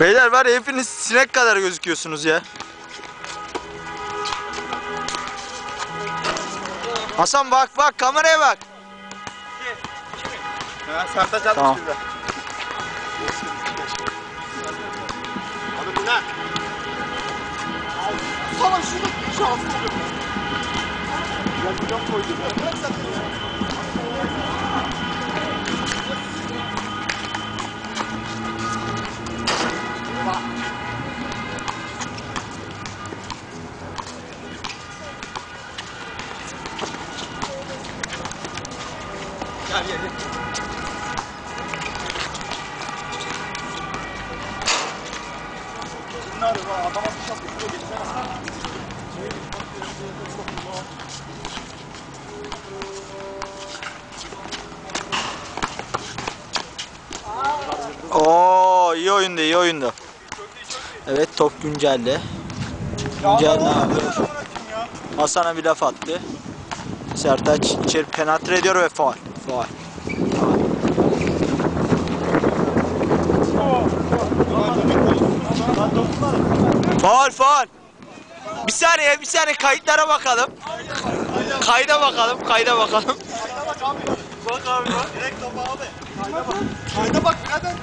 Beyler var ya hepiniz sinek kadar gözüküyorsunuz ya. Hasan bak bak kameraya bak. Sartaç atmış tamam ne? Sana şunu şanslı oluyor. Ya laf koydum ya. Bırak sen beni ya. Gel gel gel. Oo iyi oyundu iyi oyundu. Evet top güncelde. Güncel ne? Hasan'a bir laf attı. Sertaç içeri penetre ediyor ve faul. Faul. Faul faul. Bir saniye bir saniye kayıtlara bakalım. Kayda bakalım kayda bakalım. Bak abi bak. Direkt topa abi. Kayda bak. Kayda bak. Neden?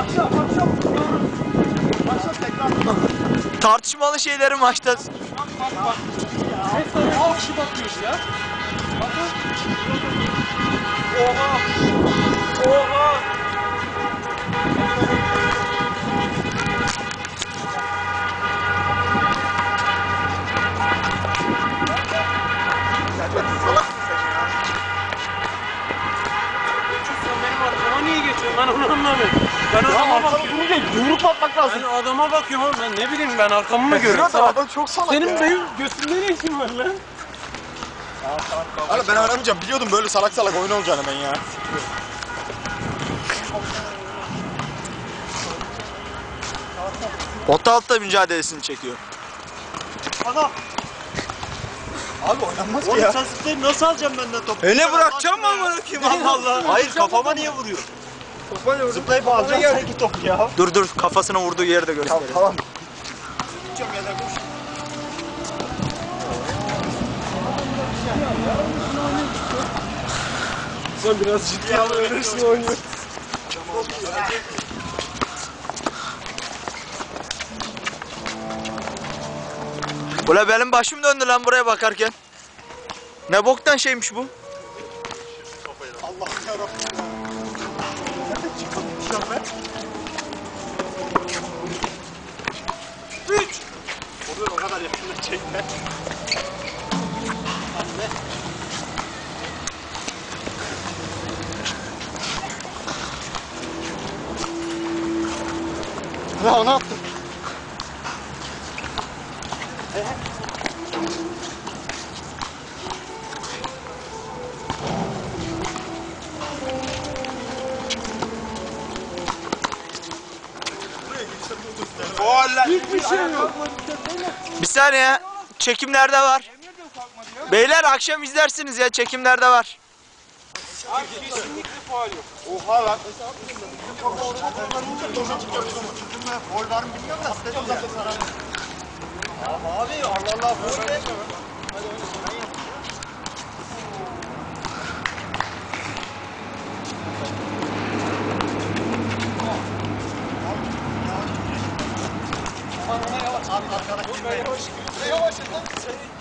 Akşam akşam. Akşam tekrar. Tartışmalı şeyleri maçta Al şu bakıyoruz ya. Oha. Oha. Ben onu anlamıyorum. Ben Ya adama arkadan bakıyorum. durunca yumruk atmak lazım. Ben adama bakıyorum oğlum. Ben ne bileyim ben arkamı mı görüyorum? Salak. adam çok salak Senin ya. benim göğsümde ne işin var lan? Abi ben öğrenmeyeceğim. Biliyordum böyle salak salak oyun olacağını ben ya. Bota altta mücadelesini çekiyor. Adam. Abi oynanmaz ki ya. sen zıplayıp nasıl alacaksın benden topu? Öyle bırakacağım mı amına koyayım Allah Allah. Hayır kafama niye vuruyor? Zıplayıp alacaksın sanki topu ya. Dur dur kafasına vurduğu yeri de gösterelim. Tamam. Sen biraz ciddi al öylesine oynuyor. Ula benim başım döndü lan buraya bakarken. Ne boktan şeymiş bu? Ya onu attım. Hiçbir şey yok. Bir saniye. Çekimlerde var. Beyler akşam izlersiniz ya çekimlerde var. Oha lan. Gol var mı bilmiyorum da size uzakta sana. Abi Allah Allah gol be. Yavaş, arkana girme. Yavaş, yavaş.